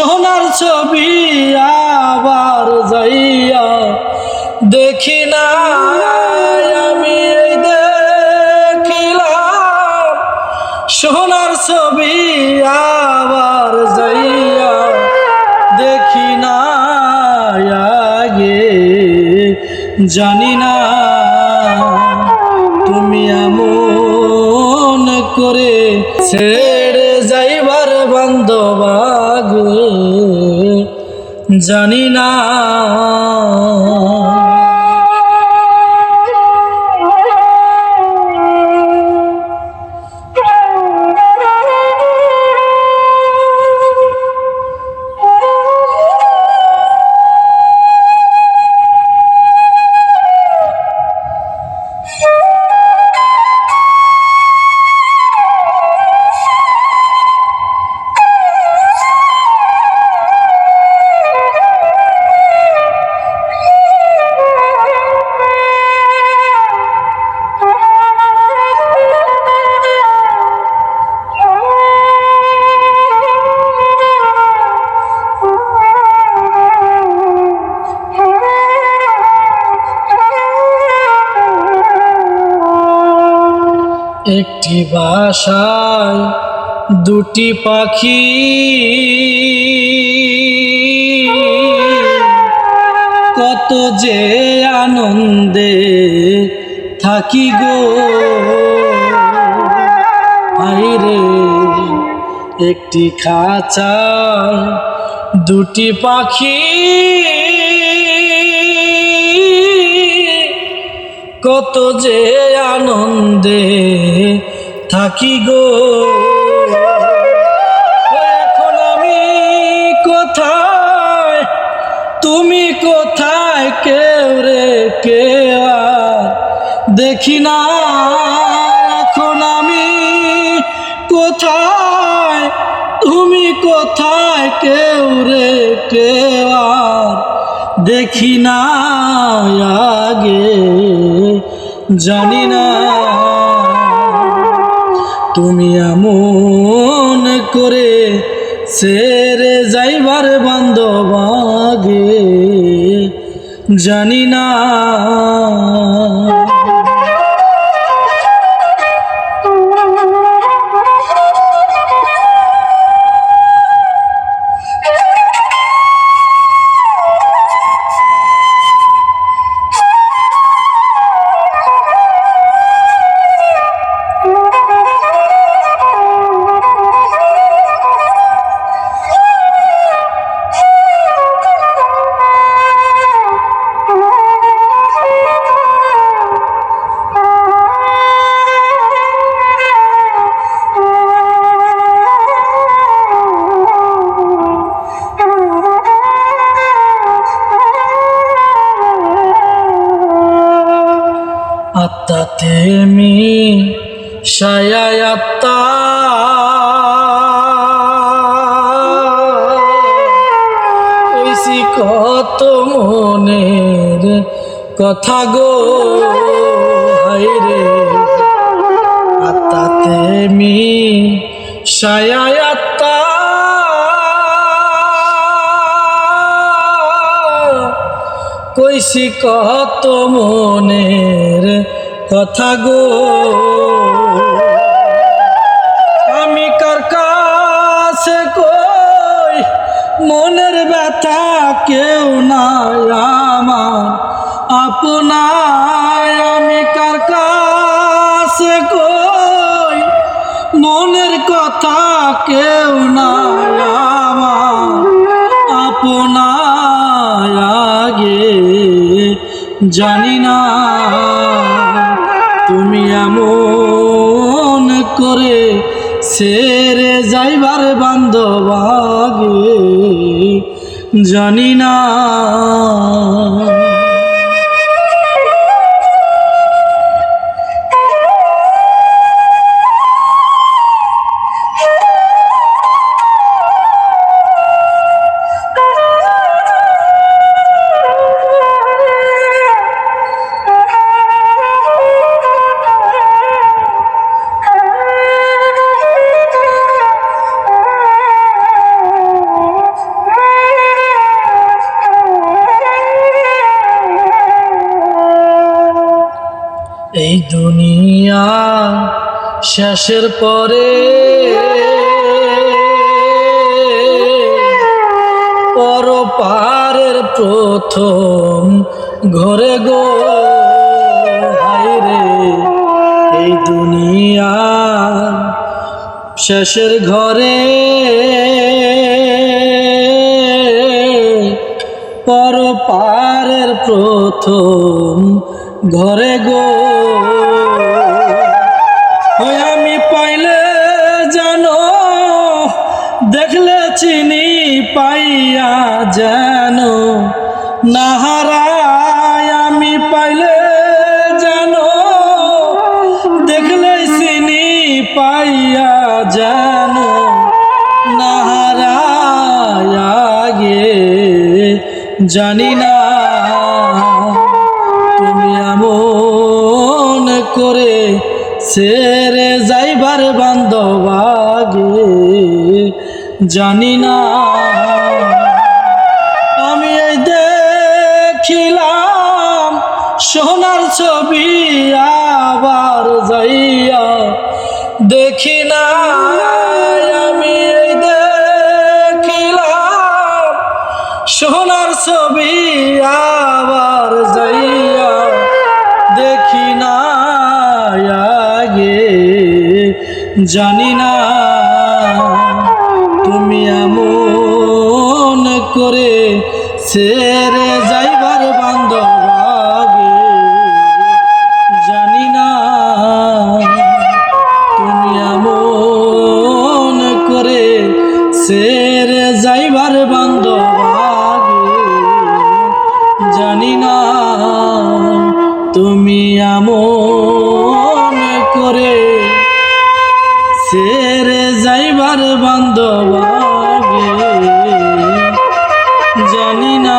সোনার ছবি আবার যাইয়া দেখি না, আমি দেখিলাম। সোনার ছবি আবার যাইয়া দেখি না, আগে জানি না। তুমি এমন করে ছেড়ে যাইবার বান্ধবাগ জানি না। একটি বাসায় দুটি পাখি। কত যে আনন্দে থাকি গো। রে একটি খাঁচায় দুটি পাখি। কত যে আনন্দে থাকি গো। এখন আমি কোথায়? তুমি কোথায়? কেউ রে কেউ দেখি না। এখন আমি কোথায়? তুমি কোথায়? কেউ রে আর দেখি না আগে। জানি না। তুমি এমন করে সেরে যাইবার বান্ধবাগে জানি না। কত মনের কথা গো? হাইরে আত্মাতে মি সায়ায় আত্মা। কইছি কত মনের কথা গো? কেউ নাই আমার। আপনায় আমি কার কাছে কই? মনের কথা কেউ নাই আমার। আপনায় আগে জানি না তুমি এমন করে সেরে যাইবার বান্ধবাগে জানি না। দুনিয়া শেষের পরে পরপারের প্রথম ঘরে গো রে এই দুনিয়া শেষের ঘরে পরপারের প্রথম ঘরে গো। আমি পাইলে জানো দেখলে চিনি পাইয়া যেন। নাহারায় জানি না তুমি এমন করে সেরে যাইবার বান্ধব আগে জানি না আমি এই দেখিলাম সোনার ছবি আবার যাইয়া দেখি না। ছবি আবার যাইয়া দেখি না গে জানি না তুমি এমন করে সেরে যাইবার সেরে যাইবার বান্ধব জানি না